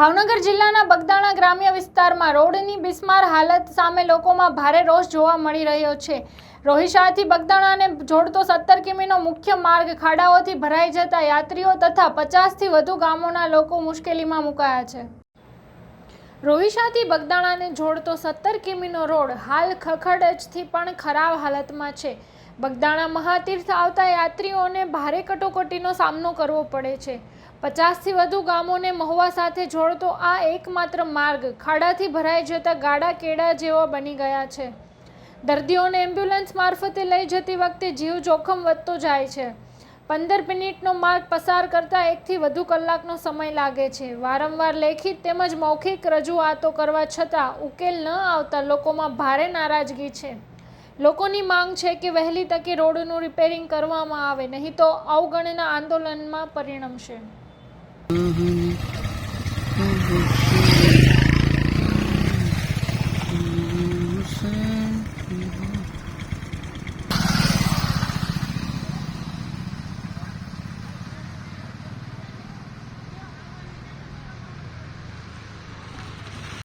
ભાવનગર જિલ્લાના બગદાણા ગ્રામ્ય વિસ્તારમાં રોડની બિસ્માર હાલત સામે લોકોમાં ભારે રોષ જોવા મળી રહ્યો છે. રોહિશાથી બગદાણાને જોડતો સત્તર કિમીનો મુખ્ય માર્ગ ખાડાઓથી ભરાઈ જતા યાત્રીઓ તથા પચાસથી વધુ ગામોના લોકો મુશ્કેલીમાં મુકાયા છે. રોહિશાથી બગદાણાને જોડતો સત્તર કિમીનો રોડ હાલ ખખડજથી પણ ખરાબ હાલતમાં છે. બગદાણા મહાતીર્થ આવતા યાત્રીઓને ભારે કટોકટીનો સામનો કરવો પડે છે. પચાસથી વધુ ગામોને મહુવા સાથે જોડતો આ એકમાત્ર માર્ગ ખાડાથી ભરાઈ જતા ગાડા કેડા જેવો બની ગયા છે. દર્દીઓને એમ્બ્યુલન્સ મારફતે લઈ જતી વખતે જીવ જોખમ વધતો જાય છે. પંદર મિનિટનો માર્ગ પસાર કરતાં એકથી વધુ કલાકનો સમય લાગે છે. વારંવાર લેખિત તેમજ મૌખિક રજૂઆતો કરવા છતાં ઉકેલ ન આવતા લોકોમાં ભારે નારાજગી છે. લોકોની માંગ છે કે વહેલી તકે રોડનું રિપેરિંગ કરવામાં આવે, નહીં તો અવગણના આંદોલનમાં પરિણમશે.